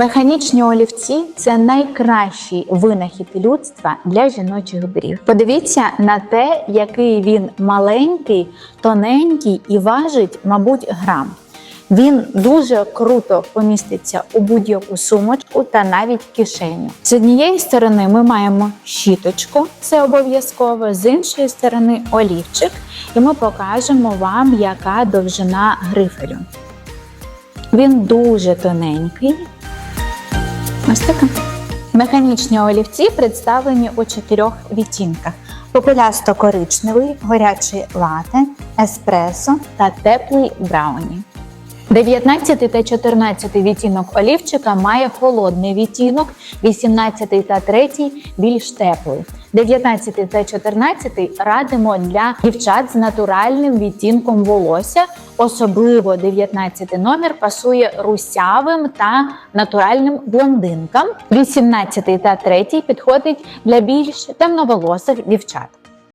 Механічні олівці це найкращий винахід людства для жіночих брів. Подивіться на те, який він маленький, тоненький і важить, мабуть, грам. Він дуже круто поміститься у будь-яку сумочку та навіть кишеню. З однієї сторони ми маємо щіточку, це обов'язково, з іншої сторони олівчик, і ми покажемо вам, яка довжина грифелю. Він дуже тоненький. Ось. Механічні олівці представлені у чотирьох відтінках: популясто-коричневий, горячий лате, еспресо та теплий брауні. 19 та 14 відтінок олівчика має холодний відтінок, 18 та 3 більш теплий. 19 та 14 радимо для дівчат з натуральним відтінком волосся. Особливо 19 номер пасує русявим та натуральним блондинкам. 18 та 3 підходить для більш темноволосих дівчат.